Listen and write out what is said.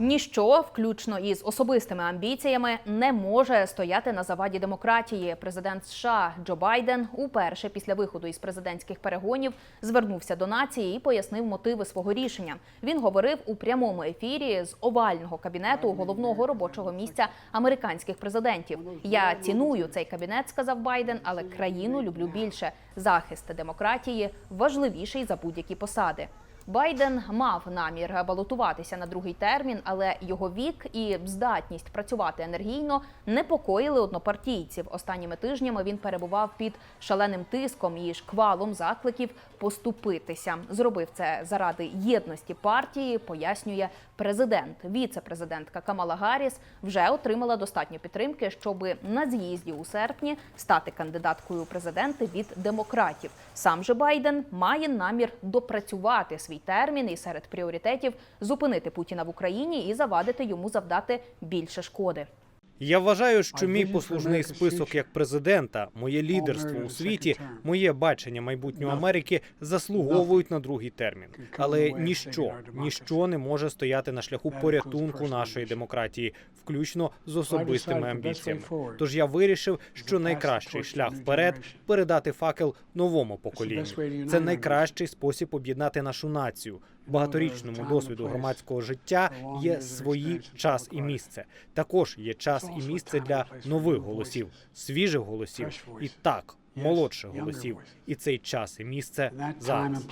Ніщо, включно із особистими амбіціями, не може стояти на заваді демократії. Президент США Джо Байден уперше після виходу із президентських перегонів звернувся до нації і пояснив мотиви свого рішення. Він говорив у прямому ефірі з овального кабінету головного робочого місця американських президентів. Я ціную цей кабінет, сказав Байден, але країну люблю більше. Захист демократії важливіший за будь-які посади. Байден мав намір балотуватися на другий термін, але його вік і здатність працювати енергійно непокоїли однопартійців. Останніми тижнями він перебував під шаленим тиском і шквалом закликів поступитися. Зробив це заради єдності партії, пояснює президент. Віце-президентка Камала Гарріс вже отримала достатньо підтримки, щоб на з'їзді у серпні стати кандидаткою у президенти від демократів. Сам же Байден має намір допрацювати свій термін і серед пріоритетів зупинити Путіна в Україні і завадити йому завдати більше шкоди. Я вважаю, що мій послужний список як президента, моє лідерство у світі, моє бачення майбутнього Америки заслуговують на другий термін. Але ніщо, ніщо не може стояти на шляху порятунку нашої демократії, включно з особистими амбіціями. Тож я вирішив, що найкращий шлях вперед передати факел новому поколінню. Це найкращий спосіб об'єднати нашу націю. Багаторічному досвіду громадського життя є свої час і місце. Також є час і місце для нових голосів, свіжих голосів і так молодших голосів. І цей час і місце зараз.